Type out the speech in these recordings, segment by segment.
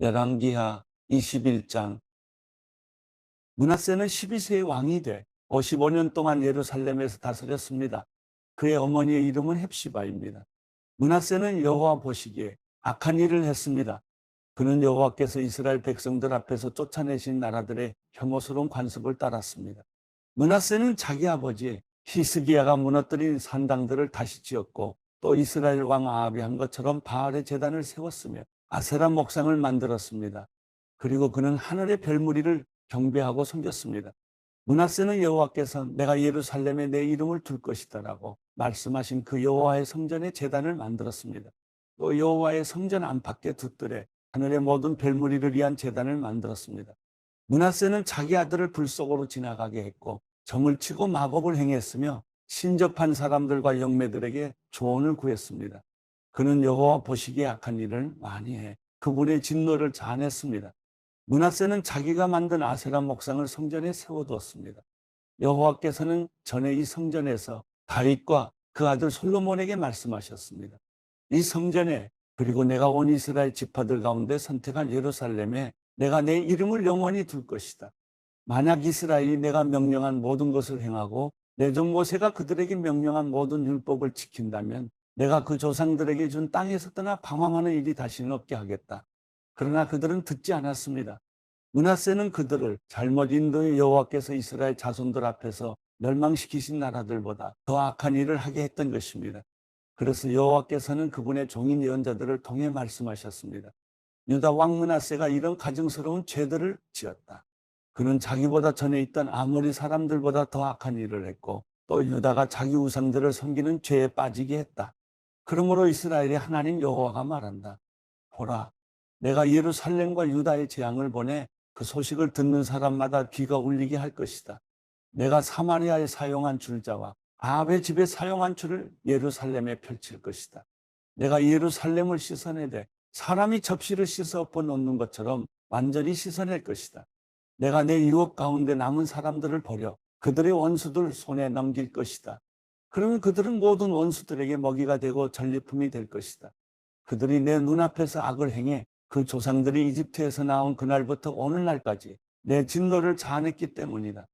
열왕기하 21장 문하세는 12세의 왕이 돼 55년 동안 예루살렘에서 다스렸습니다. 그의 어머니의 이름은 헵시바입니다. 문하세는 여호와 보시기에 악한 일을 했습니다. 그는 여호와께서 이스라엘 백성들 앞에서 쫓아내신 나라들의 혐오스러운 관습을 따랐습니다. 문하세는 자기 아버지 히스기야가 무너뜨린 산당들을 다시 지었고 또 이스라엘 왕 아합이 한 것처럼 바알의 제단을 세웠으며 아세라 목상을 만들었습니다. 그리고 그는 하늘의 별무리를 경배하고 섬겼습니다. 문하세는 여호와께서 내가 예루살렘에 내 이름을 둘 것이다라고 말씀하신 그 여호와의 성전의 제단을 만들었습니다. 또 여호와의 성전 안팎의 두뜰에 하늘의 모든 별무리를 위한 제단을 만들었습니다. 문하세는 자기 아들을 불 속으로 지나가게 했고 점을 치고 마법을 행했으며 신접한 사람들과 영매들에게 조언을 구했습니다. 그는 여호와 보시기에 악한 일을 많이 해 그분의 진노를 자아냈습니다. 문하세는 자기가 만든 아세라 목상을 성전에 세워두었습니다. 여호와께서는 전에 이 성전에서 다윗과 그 아들 솔로몬에게 말씀하셨습니다. 이 성전에 그리고 내가 온 이스라엘 지파들 가운데 선택한 예루살렘에 내가 내 이름을 영원히 둘 것이다. 만약 이스라엘이 내가 명령한 모든 것을 행하고 내 종 모세가 그들에게 명령한 모든 율법을 지킨다면 내가 그 조상들에게 준 땅에서 떠나 방황하는 일이 다시는 없게 하겠다. 그러나 그들은 듣지 않았습니다. 문하세는 그들을 잘못 인도해 여호와께서 이스라엘 자손들 앞에서 멸망시키신 나라들보다 더 악한 일을 하게 했던 것입니다. 그래서 여호와께서는 그분의 종인 예언자들을 통해 말씀하셨습니다. 유다 왕 문하세가 이런 가증스러운 죄들을 지었다. 그는 자기보다 전에 있던 아모리 사람들보다 더 악한 일을 했고 또 유다가 자기 우상들을 섬기는 죄에 빠지게 했다. 그러므로 이스라엘의 하나님 여호와가 말한다. 보라, 내가 예루살렘과 유다의 재앙을 보내 그 소식을 듣는 사람마다 귀가 울리게 할 것이다. 내가 사마리아에 사용한 줄자와 아합의 집에 사용한 줄을 예루살렘에 펼칠 것이다. 내가 예루살렘을 씻어내되 사람이 접시를 씻어 엎어 놓는 것처럼 완전히 씻어낼 것이다. 내가 내 유업 가운데 남은 사람들을 버려 그들의 원수들 손에 넘길 것이다. 그러면 그들은 모든 원수들에게 먹이가 되고 전리품이 될 것이다. 그들이 내 눈앞에서 악을 행해 그 조상들이 이집트에서 나온 그날부터 오늘날까지 내 진노를 자아냈기 때문이다.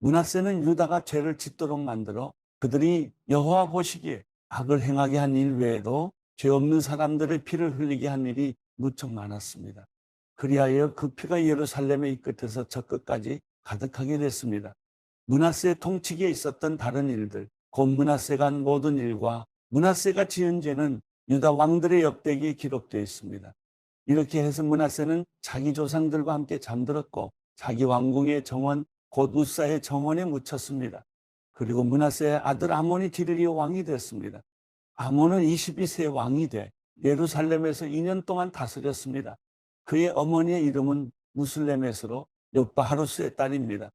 문하세는 유다가 죄를 짓도록 만들어 그들이 여호와 보시기에 악을 행하게 한 일 외에도 죄 없는 사람들의 피를 흘리게 한 일이 무척 많았습니다. 그리하여 그 피가 예루살렘의 이 끝에서 저 끝까지 가득하게 됐습니다. 문하세 통치기에 있었던 다른 일들, 한 모든 일과 문하세가 지은 죄는 유다 왕들의 역대기에 기록되어 있습니다. 이렇게 해서 문하세는 자기 조상들과 함께 잠들었고 자기 왕궁의 정원 곧 우사의 정원에 묻혔습니다. 그리고 문하세의 아들 아몬이 디르리오 왕이 됐습니다. 아몬은 22세 왕이 돼 예루살렘에서 2년 동안 다스렸습니다. 그의 어머니의 이름은 무슬레메스로 요바 하루스의 딸입니다.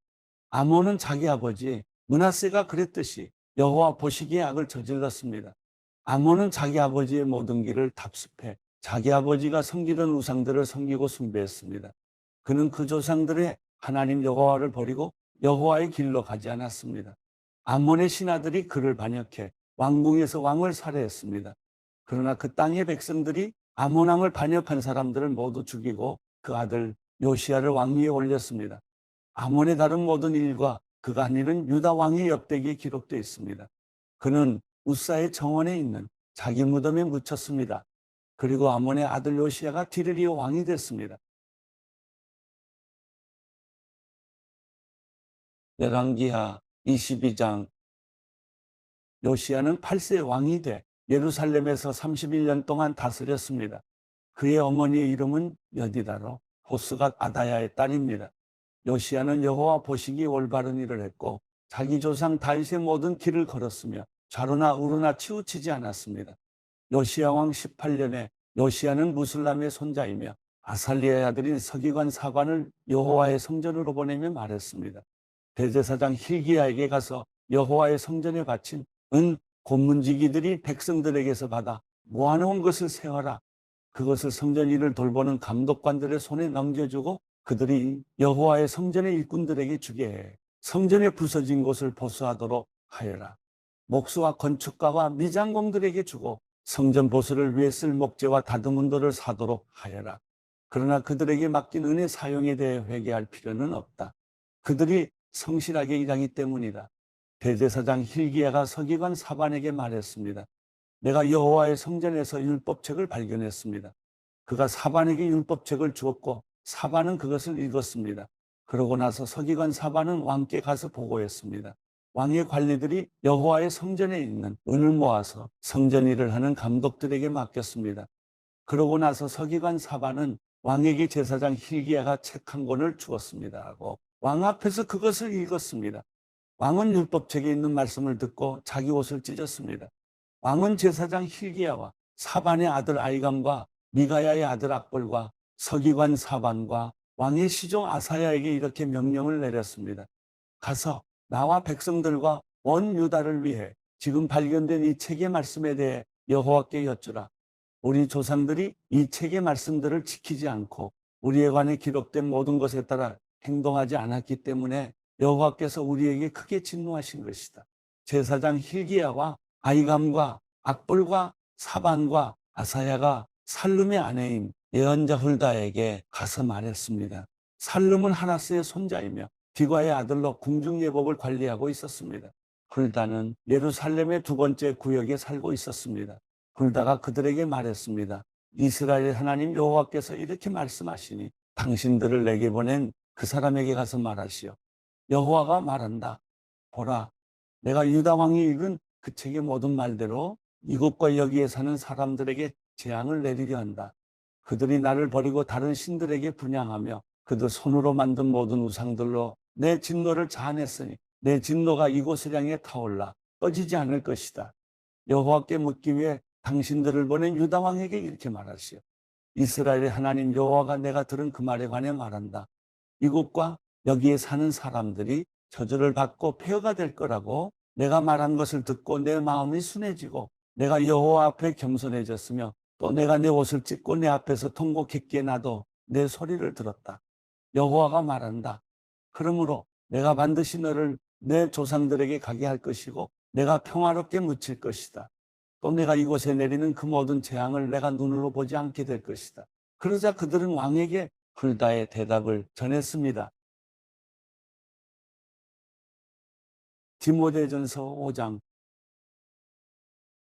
아몬은 자기 아버지 문하세가 그랬듯이 여호와 보시기에 악을 저질렀습니다. 아몬은 자기 아버지의 모든 길을 답습해 자기 아버지가 섬기던 우상들을 섬기고 숭배했습니다. 그는 그 조상들의 하나님 여호와를 버리고 여호와의 길로 가지 않았습니다. 아몬의 신하들이 그를 반역해 왕궁에서 왕을 살해했습니다. 그러나 그 땅의 백성들이 아몬 왕을 반역한 사람들을 모두 죽이고 그 아들 요시아를 왕위에 올렸습니다. 아몬의 다른 모든 일과 한 일은 유다 왕의 역대기에 기록되어 있습니다. 그는 우사의 정원에 있는 자기 무덤에 묻혔습니다. 그리고 아몬의 아들 요시아가 디르리오 왕이 됐습니다. 열왕기하 22장 요시아는 8세 왕이 돼 예루살렘에서 31년 동안 다스렸습니다. 그의 어머니의 이름은 여디다로 호스가 아다야의 딸입니다. 요시아는 여호와 보시기 올바른 일을 했고 자기 조상 다윗의 모든 길을 걸었으며 좌로나 우로나 치우치지 않았습니다. 요시아 왕 18년에 요시아는 무슬람의 손자이며 아살리아의 아들인 서기관 사관을 여호와의 성전으로 보내며 말했습니다. 대제사장 힐기야에게 가서 여호와의 성전에 바친 은 곤문지기들이 백성들에게서 받아 모아놓은 것을 세워라. 그것을 성전 일을 돌보는 감독관들의 손에 넘겨주고 그들이 여호와의 성전의 일꾼들에게 주게 해 성전에 부서진 곳을 보수하도록 하여라. 목수와 건축가와 미장공들에게 주고 성전 보수를 위해 쓸 목재와 다듬은 돌을 사도록 하여라. 그러나 그들에게 맡긴 은혜 사용에 대해 회개할 필요는 없다. 그들이 성실하게 일하기 때문이다. 대제사장 힐기야가 서기관 사반에게 말했습니다. 내가 여호와의 성전에서 율법책을 발견했습니다. 그가 사반에게 율법책을 주었고 사반은 그것을 읽었습니다. 그러고 나서 서기관 사반은 왕께 가서 보고했습니다. 왕의 관리들이 여호와의 성전에 있는 은을 모아서 성전 일을 하는 감독들에게 맡겼습니다. 그러고 나서 서기관 사반은 왕에게 제사장 힐기야가 책 한 권을 주었습니다 하고 왕 앞에서 그것을 읽었습니다. 왕은 율법책에 있는 말씀을 듣고 자기 옷을 찢었습니다. 왕은 제사장 힐기야와 사반의 아들 아이감과 미가야의 아들 악벌과 서기관 사반과 왕의 시종 아사야에게 이렇게 명령을 내렸습니다. 가서 나와 백성들과 온 유다를 위해 지금 발견된 이 책의 말씀에 대해 여호와께 여쭈라. 우리 조상들이 이 책의 말씀들을 지키지 않고 우리에 관해 기록된 모든 것에 따라 행동하지 않았기 때문에 여호와께서 우리에게 크게 진노하신 것이다. 제사장 힐기야와 아이감과 악불과 사반과 아사야가 살룸의 아내인 예언자 훌다에게 가서 말했습니다. 살룸은 하나스의 손자이며 디과의 아들로 궁중예법을 관리하고 있었습니다. 훌다는 예루살렘의 두 번째 구역에 살고 있었습니다. 훌다가 그들에게 말했습니다. 이스라엘 하나님 여호와께서 이렇게 말씀하시니 당신들을 내게 보낸 그 사람에게 가서 말하시오. 여호와가 말한다. 보라, 내가 유다 왕이 읽은 그 책의 모든 말대로 이곳과 여기에 사는 사람들에게 재앙을 내리려 한다. 그들이 나를 버리고 다른 신들에게 분양하며 그들 손으로 만든 모든 우상들로 내 진노를 자아냈으니 내 진노가 이곳을 향해 타올라 꺼지지 않을 것이다. 여호와께 묻기 위해 당신들을 보낸 유다 왕에게 이렇게 말하시오. 이스라엘의 하나님 여호와가 내가 들은 그 말에 관해 말한다. 이곳과 여기에 사는 사람들이 저주를 받고 폐허가 될 거라고 내가 말한 것을 듣고 내 마음이 순해지고 내가 여호와 앞에 겸손해졌으며 또 내가 내 옷을 찢고 내 앞에서 통곡했기에 나도 내 소리를 들었다. 여호와가 말한다. 그러므로 내가 반드시 너를 내 조상들에게 가게 할 것이고 내가 평화롭게 묻힐 것이다. 또 내가 이곳에 내리는 그 모든 재앙을 내가 눈으로 보지 않게 될 것이다. 그러자 그들은 왕에게 훌다의 대답을 전했습니다. 디모데전서 5장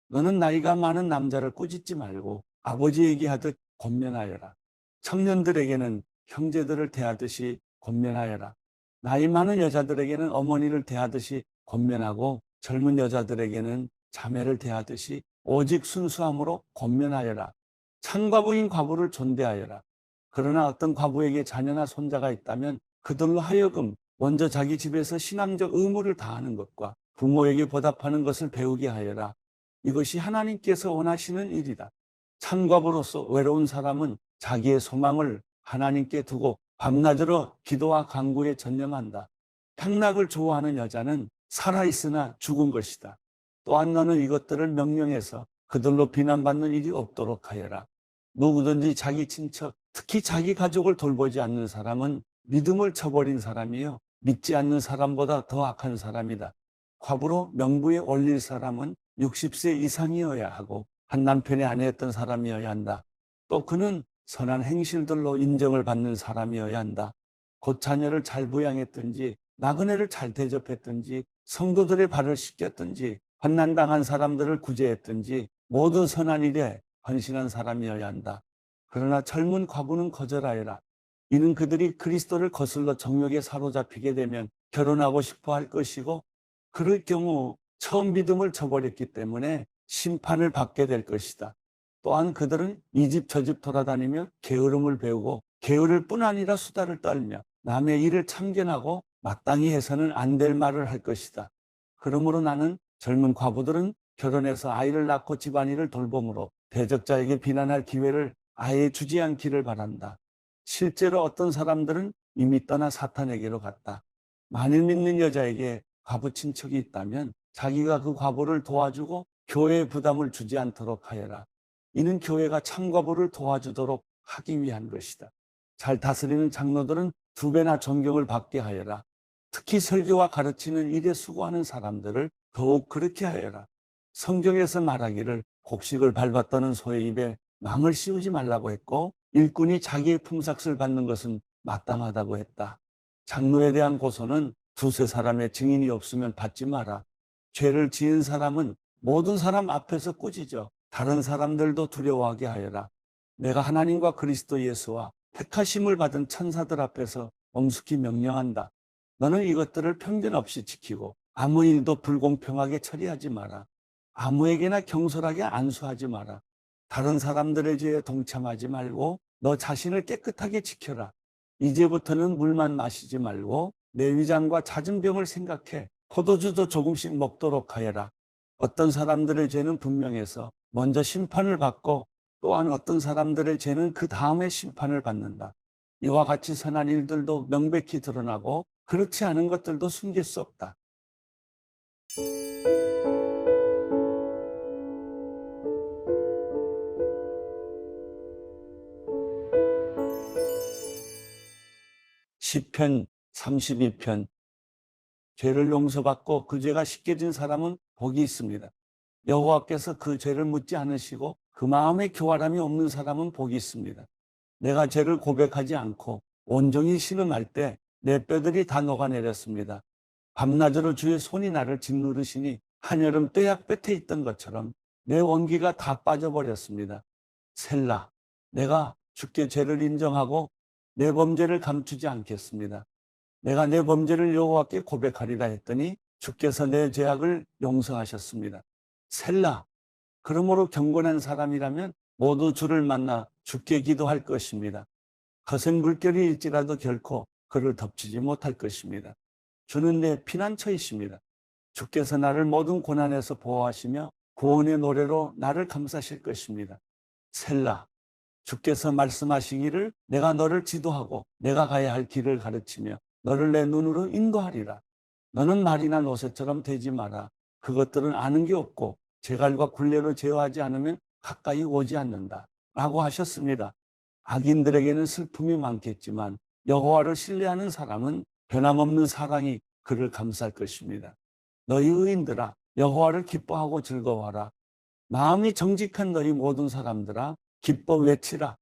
너는 나이가 많은 남자를 꾸짖지 말고 아버지에게 하듯 권면하여라. 청년들에게는 형제들을 대하듯이 권면하여라. 나이 많은 여자들에게는 어머니를 대하듯이 권면하고 젊은 여자들에게는 자매를 대하듯이 오직 순수함으로 권면하여라. 창과부인 과부를 존대하여라. 그러나 어떤 과부에게 자녀나 손자가 있다면 그들로 하여금 먼저 자기 집에서 신앙적 의무를 다하는 것과 부모에게 보답하는 것을 배우게 하여라. 이것이 하나님께서 원하시는 일이다. 창과부로서 외로운 사람은 자기의 소망을 하나님께 두고 밤낮으로 기도와 강구에 전념한다. 향락을 좋아하는 여자는 살아있으나 죽은 것이다. 또한 너는 이것들을 명령해서 그들로 비난받는 일이 없도록 하여라. 누구든지 자기 친척, 특히 자기 가족을 돌보지 않는 사람은 믿음을 쳐버린 사람이요. 믿지 않는 사람보다 더 악한 사람이다. 과부로 명부에 올릴 사람은 60세 이상이어야 하고 한 남편의 아내였던 사람이어야 한다. 또 그는 선한 행실들로 인정을 받는 사람이어야 한다. 곧 자녀를 잘 부양했든지 나그네를 잘 대접했든지 성도들의 발을 씻겼든지 환난당한 사람들을 구제했든지 모든 선한 일에 헌신한 사람이어야 한다. 그러나 젊은 과부는 거절하여라. 이는 그들이 그리스도를 거슬러 정욕에 사로잡히게 되면 결혼하고 싶어 할 것이고 그럴 경우 처음 믿음을 저버렸기 때문에 심판을 받게 될 것이다. 또한 그들은 이 집 저 집 돌아다니며 게으름을 배우고 게으를 뿐 아니라 수다를 떨며 남의 일을 참견하고 마땅히 해서는 안 될 말을 할 것이다. 그러므로 나는 젊은 과부들은 결혼해서 아이를 낳고 집안일을 돌봄으로 대적자에게 비난할 기회를 아예 주지 않기를 바란다. 실제로 어떤 사람들은 이미 떠나 사탄에게로 갔다. 만일 믿는 여자에게 과부 친척이 있다면 자기가 그 과부를 도와주고 교회에 부담을 주지 않도록 하여라. 이는 교회가 참과부를 도와주도록 하기 위한 것이다. 잘 다스리는 장로들은 두 배나 존경을 받게 하여라. 특히 설교와 가르치는 일에 수고하는 사람들을 더욱 그렇게 하여라. 성경에서 말하기를 곡식을 밟았다는 소의 입에 망을 씌우지 말라고 했고 일꾼이 자기의 품삯을 받는 것은 마땅하다고 했다. 장로에 대한 고소는 두세 사람의 증인이 없으면 받지 마라. 죄를 지은 사람은 모든 사람 앞에서 꾸짖어 다른 사람들도 두려워하게 하여라. 내가 하나님과 그리스도 예수와 택하심을 받은 천사들 앞에서 엄숙히 명령한다. 너는 이것들을 편견 없이 지키고 아무 일도 불공평하게 처리하지 마라. 아무에게나 경솔하게 안수하지 마라. 다른 사람들의 죄에 동참하지 말고 너 자신을 깨끗하게 지켜라. 이제부터는 물만 마시지 말고 내 위장과 잦은 병을 생각해 포도주도 조금씩 먹도록 하여라. 어떤 사람들의 죄는 분명해서 먼저 심판을 받고 또한 어떤 사람들의 죄는 그 다음에 심판을 받는다. 이와 같이 선한 일들도 명백히 드러나고 그렇지 않은 것들도 숨길 수 없다. 시편 32편 죄를 용서받고 그 죄가 씻겨진 사람은 복이 있습니다. 여호와께서 그 죄를 묻지 않으시고 그 마음에 교활함이 없는 사람은 복이 있습니다. 내가 죄를 고백하지 않고 온종일 신음할 때 내 뼈들이 다 녹아내렸습니다. 밤낮으로 주의 손이 나를 짓누르시니 한여름 떼약 볕에 있던 것처럼 내 원기가 다 빠져버렸습니다. 셀라, 내가 주께 죄를 인정하고 내 범죄를 감추지 않겠습니다. 내가 내 범죄를 여호와께 고백하리라 했더니 주께서 내 죄악을 용서하셨습니다. 셀라, 그러므로 경건한 사람이라면 모두 주를 만나 주께 기도할 것입니다. 거센 물결이 일지라도 결코 그를 덮치지 못할 것입니다. 주는 내 피난처이십니다. 주께서 나를 모든 고난에서 보호하시며 구원의 노래로 나를 감사하실 것입니다. 셀라, 주께서 말씀하시기를 내가 너를 지도하고 내가 가야 할 길을 가르치며 너를 내 눈으로 인도하리라. 너는 말이나 노새처럼 되지 마라. 그것들은 아는 게 없고 제갈과 굴레로 제어하지 않으면 가까이 오지 않는다. 라고 하셨습니다. 악인들에게는 슬픔이 많겠지만 여호와를 신뢰하는 사람은 변함없는 사랑이 그를 감쌀 것입니다. 너희 의인들아 여호와를 기뻐하고 즐거워하라. 마음이 정직한 너희 모든 사람들아 기뻐 외치라.